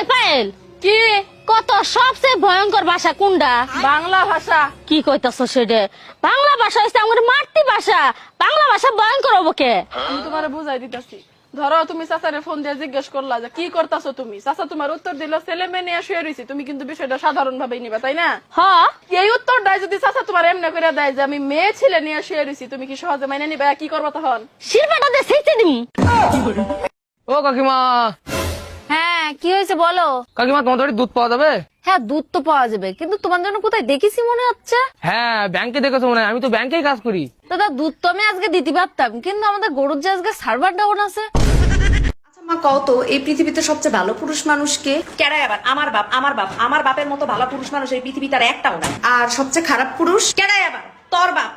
ওই পায়েল কি? কত সবচেয়ে ভয়ঙ্কর ভাষা কোনটা? বাংলা ভাষা। কি কইতাছ সেটা? বাংলা ভাষা হচ্ছে আমাদের মাতৃভাষা বাংলা ভাষা ভয়ঙ্কর হব কে? আমি তোমার বুঝাই দিতেছি। ধরো তুমি চাচারে ফোন দিয়ে জিজ্ঞেস করলা যে কি করতাছো তুমি? চাচা তোমার উত্তর দিল ছেলে মেয়ে নিয়ে শুয়ে রয়েছি তুমি কিন্তু বিষয়টা সাধারণ ভাবেই নিবা তাই না? হ। এই উত্তরটাই যদি চাচা তোমার এমনি করে দেয় যে আমি মেয়ে ছেলে নিয়ে শুয়ে রয়েছি তুমি কি সহজে মাইনে নিবা? কি করবা তখন? শিল্পাটা দিয়ে সেইতে দিম। ও কাকিমা! হ্যাঁ কি হয়েছে বলো? কাকিমা তোমাদের বাড়ি দুধ পাওয়া যাবে? হ্যাঁ দুধ তো পাওয়া যাবে কিন্তু তোমার জন্য কোথায় দেখেছি মনে হচ্ছে? হ্যাঁ ব্যাংকে দেখেছ মনে হয় আমি তো ব্যাংকেই কাজ করি। দাদা দুধ তো আমি আজকে দিতে পারতাম কিন্তু আমাদের গরুর যে আজকে সার্ভার ডাউন আছে। আচ্ছা মা কও এই পৃথিবীতে সবচেয়ে ভালো পুরুষ মানুষকে কেডাই আবার আমার বাপ আমার বাপ আমার বাপের মতো ভালো পুরুষ মানুষ এই পৃথিবীতে আর একটাও নাই। আর সবচেয়ে খারাপ পুরুষ? কেডাই আবার তোর বাপ।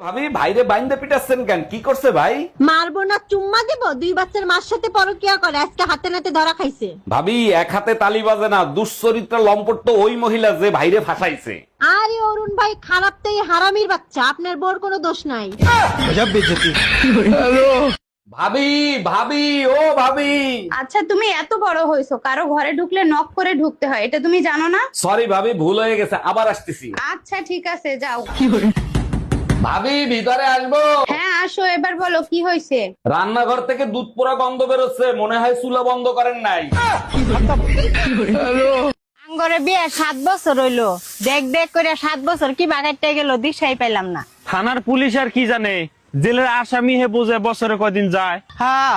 ভাবি ভাইরে বাইন্দে পিটাচ্ছেন কেন? কি করছে ভাই? মারবো না চুম্মা দেবো? দুই বাচ্চার মার সাথে পরকিয়া করে আজকে হাতে নাতে ধরা খাইছে। ভাবি এক হাতে তালি বাজে না দুশ্চরিত্র লম্পট তো ওই মহিলা যে ভাইরে ফাঁসাইছে। আরে অরুণ ভাই খারাপ তো এই হারামির বাচ্চা আপনার বোর কোনো দোষ নাই। ভাবি ভাবি ও ভাবি। আচ্ছা তুমি এত বড় হয়েছো কারও ঘরে ঢুকলে নক করে ঢুকতে হয় এটা তুমি জানো না? সরি ভাবি ভুল হয়ে গেছে আবার আসতেছি। আচ্ছা ঠিক আছে যাও। ভাবি ভিতরে আসব। হ্যাঁ আসো এবার বলো কি হয়েছে? রান্নাঘর থেকে দুধ পোড়া গন্ধ বেরোচ্ছে মনে হয় চুলা বন্ধ করেন নাই। আঙ্গরে বিয়ে সাত বছর হইল। দেখ দেখ করে সাত বছর কি বাগাইতে গেল দিশাই পাইলাম না। থানার পুলিশ আর কি জানে? জেলের আসামি হে বোঝে বছরে কদিন যায়। হ্যাঁ।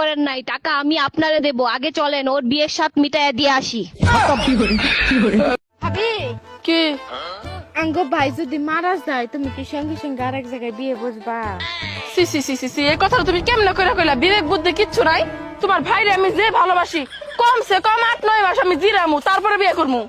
করেন নাই টাকা আমি আপনারে দেব। আগে চলেন ওর বিয়ের সাথ মিটাইয়া দিয়ে আসি। ভাবি? কি? আঙ্গ ভাই যদি মারা যায় তুমি কি সঙ্গে সঙ্গে আরেক জায়গায় বিয়ে বসবা? সি সি সি সি সি এই কথা তুমি কেমনে করে কইলা? বিবেক বুদ্ধি কিচ্ছু নাই। তোমার ভাইরে আমি যে ভালোবাসি কমসে কম আট নয় মাস আমি জিরামু তারপরে বিয়ে করমু।